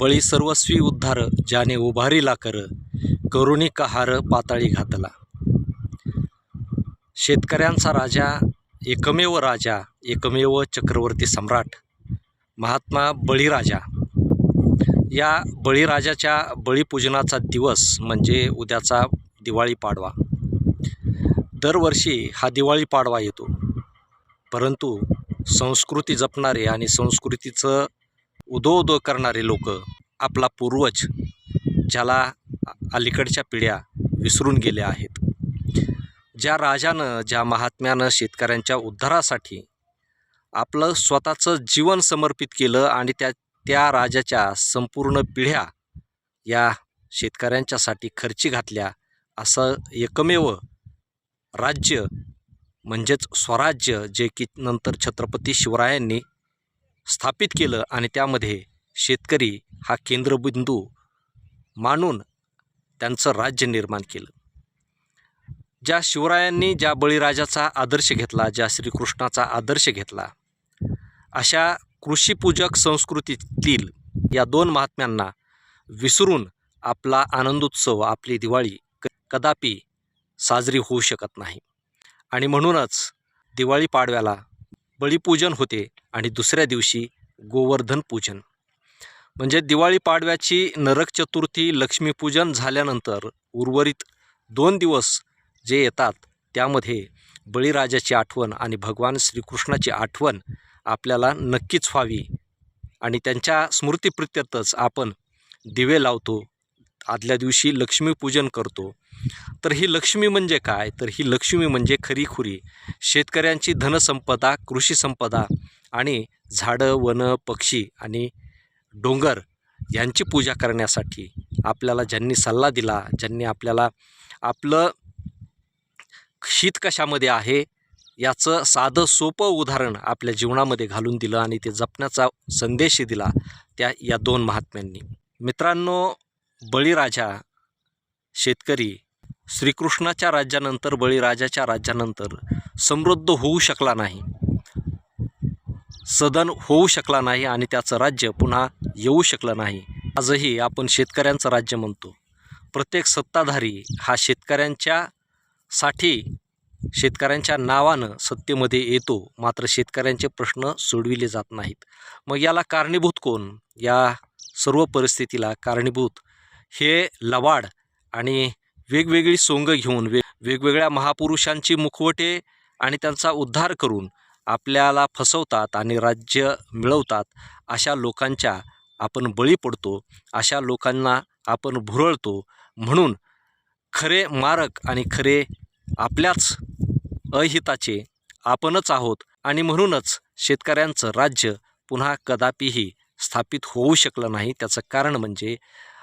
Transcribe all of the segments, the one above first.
बळी सर्वस्वी उद्धार ज्याने उभारीला कर करुणी कहार पाताळी घातला. शेतकऱ्यांचा राजा एकमेव राजा एकमेव चक्रवर्ती सम्राट महात्मा बळीराजा. या बळीराजाच्या बळीपूजनाचा दिवस म्हणजे उद्याचा दिवाळी पाडवा. दरवर्षी हा दिवाळी पाडवा येतो. परंतु संस्कृती जपणारे आणि संस्कृतीचं उदो उदो करणारे लोक आपला पूर्वज ज्याला अलीकडच्या पिढ्या विसरून गेल्या आहेत. ज्या राजानं ज्या महात्म्यानं शेतकऱ्यांच्या उद्धारासाठी आपलं स्वतःचं जीवन समर्पित केलं आणि त्या त्या राजाच्या संपूर्ण पिढ्या या शेतकऱ्यांच्यासाठी खर्ची घातल्या असं एकमेव राज्य म्हणजेच स्वराज्य जे की नंतर छत्रपती शिवरायांनी स्थापित केलं आणि त्यामध्ये शेतकरी हा केंद्रबिंदू मानून त्यांचं राज्य निर्माण केलं. ज्या शिवरायांनी ज्या बळीराजाचा आदर्श घेतला ज्या श्रीकृष्णाचा आदर्श घेतला अशा कृषीपूजक संस्कृतीतील या दोन महात्म्यांना विसरून आपला आनंदोत्सव आपली दिवाळी क कदापि साजरी होऊ शकत नाही. आणि म्हणूनच दिवाळी पाडव्याला बळीपूजन होते आणि दुसऱ्या दिवशी गोवर्धन पूजन. म्हणजे दिवाळी पाडव्याची नरक चतुर्थी लक्ष्मीपूजन झाल्यानंतर उर्वरित दोन दिवस जे येतात त्यामध्ये बळीराजाची आठवण आणि भगवान श्रीकृष्णाची आठवण आपल्याला नक्कीच व्हावी आणि त्यांच्या स्मृतीप्रित्यर्थच आपण दिवे लावतो आदल्या दिवशी लक्ष्मीपूजन करतो. तर ही लक्ष्मी म्हणजे काय? तर ही लक्ष्मी म्हणजे खरीखुरी. शेतकऱ्यांची धनसंपदा कृषी संपदा आणि झाडं वनं पक्षी आणि डोंगर यांची पूजा करण्यासाठी आपल्याला ज्यांनी सल्ला दिला ज्यांनी आपल्याला आपलं शीत कशामध्ये आहे याचं साधं सोपं उदाहरण आपल्या जीवनामध्ये घालून दिलं आणि ते जपण्याचा संदेश दिला त्या या दोन महात्म्यांनी. मित्रांनो बळीराजा शेतकरी श्रीकृष्णाच्या राज्यानंतर बळीराजाच्या राज्यानंतर समृद्ध होऊ शकला नाही. सदन होऊ शकला नाही आणि त्याचं राज्य पुन्हा येऊ शकलं नाही. आजही आपण शेतकऱ्यांचं राज्य म्हणतो. प्रत्येक सत्ताधारी हा शेतकऱ्यांच्या साठी शेतकऱ्यांच्या नावानं सत्तेमध्ये येतो. मात्र शेतकऱ्यांचे प्रश्न सोडविले जात नाहीत. मग याला कारणीभूत कोण? या सर्व परिस्थितीला कारणीभूत हे लवाड आणि वेगवेगळी सोंग घेऊन वे वेगवेगळ्या महापुरुषांची मुखवटे आणि त्यांचा उद्धार करून आपल्याला फसवतात आणि राज्य मिळवतात अशा लोकांच्या आपण बळी पडतो अशा लोकांना आपण भुरळतो. म्हणून खरे मारक आणि खरे आपल्याच अहिताचे आपणच आहोत आणि म्हणूनच शेतकऱ्यांचं राज्य पुन्हा कदापिही स्थापित होऊ शकलं नाही. त्याचं कारण म्हणजे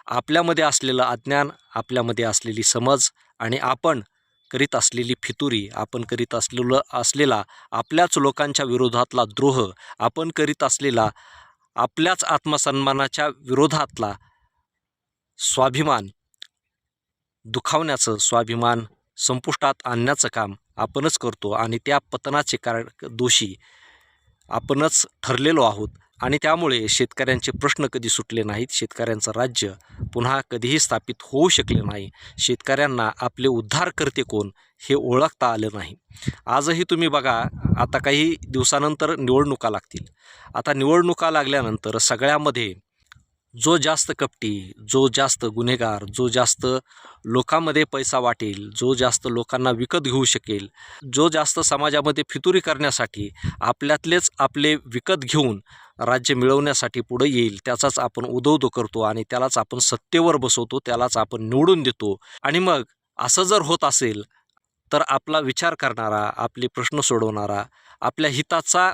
आपल्यामध्ये असलेलं अज्ञान आपल्यामध्ये असलेली समज आणि आपण करीत असलेली फितुरी आपण करीत असलेलं असलेला आपल्याच लोकांच्या विरोधातला द्रोह आपण करीत असलेला आपल्याच आत्मसन्मानाच्या विरोधातला स्वाभिमान दुखावण्याचं स्वाभिमान संपुष्टात आणण्याचं काम आपणच करतो आणि त्या पतनाचे कारण दोषी आपणच ठरलेलो आहोत. आणि त्यामुळे शेतकऱ्यांचे प्रश्न कधी सुटले नाहीत शेतकऱ्यांचं राज्य पुन्हा कधीही स्थापित होऊ शकले नाही. शेतकऱ्यांना आपले उद्धार करते कोण हे ओळखता आलं नाही. आजही तुम्ही बघा आता काही दिवसानंतर निवडणुका लागतील. आता निवडणुका लागल्यानंतर सगळ्यामध्ये जो जास्त कपटी जो जास्त गुन्हेगार जो जास्त लोकांमध्ये पैसा वाटेल जो जास्त लोकांना विकत घेऊ शकेल जो जास्त समाजामध्ये फितुरी करण्यासाठी आपल्यातलेच आपले विकत घेऊन राज्य मिळवण्यासाठी पुढं येईल त्याचाच आपण उदोउदो करतो आणि त्यालाच आपण सत्तेवर बसवतो त्यालाच आपण निवडून देतो. आणि मग असं जर होत असेल तर आपला विचार करणारा आपले प्रश्न सोडवणारा आपल्या हिताचा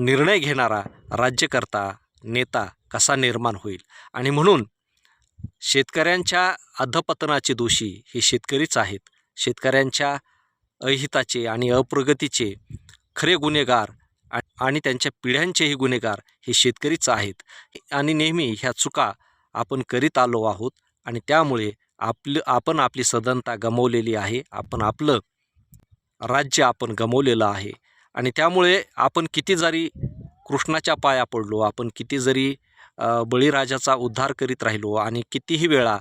निर्णय घेणारा राज्यकर्ता नेता कसा निर्माण होईल? आणि म्हणून शेतकऱ्यांच्या अधपतनाचे दोषी हे शेतकरीच आहेत. शेतकऱ्यांच्या अहिताचे आणि अप्रगतीचे खरे गुन्हेगार आणि त्यांच्या पिढ्यांचेही गुन्हेगार हे शेतकरीच आहेत. आणि नेहमी ह्या चुका आपण करीत आलो आहोत आणि त्यामुळे आपलं आपण आपली सदनता गमावलेली आहे. आपण आपलं राज्य आपण गमावलेलं आहे. आणि त्यामुळे आपण किती जरी कृष्णाच्या पाया पडलो आपण किती जरी बळीराजाचा उद्धार करीत राहिलो आणि कितीही वेळा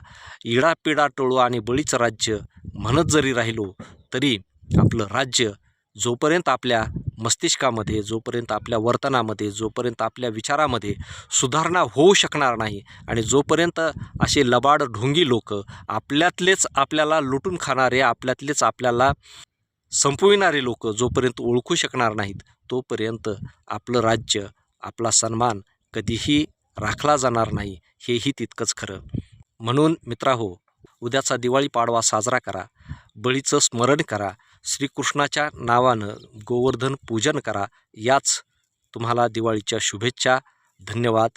इडापिडा टोळू आणि बळीचं राज्य म्हणत जरी राहिलो तरी आपलं राज्य जोपर्यंत आपल्या मस्तिष्कामध्ये जोपर्यंत आपल्या वर्तनामध्ये जोपर्यंत आपल्या विचारामध्ये सुधारणा होऊ शकणार नाही आणि जोपर्यंत असे लबाड ढोंगी लोक आपल्यातलेच आपल्याला लुटून खाणारे आपल्यातलेच आपल्याला संपविणारे लोक जोपर्यंत ओळखू शकणार नाहीत तोपर्यंत आपलं राज्य आपला सन्मान कधीही राखला जाणार नाही हेही तितकंच खरं. म्हणून मित्राहो उद्याचा दिवाळी पाडवा साजरा करा बळीचं स्मरण करा श्रीकृष्णाच्या नावानं गोवर्धन पूजन करा. याच तुम्हाला दिवाळीच्या शुभेच्छा. धन्यवाद.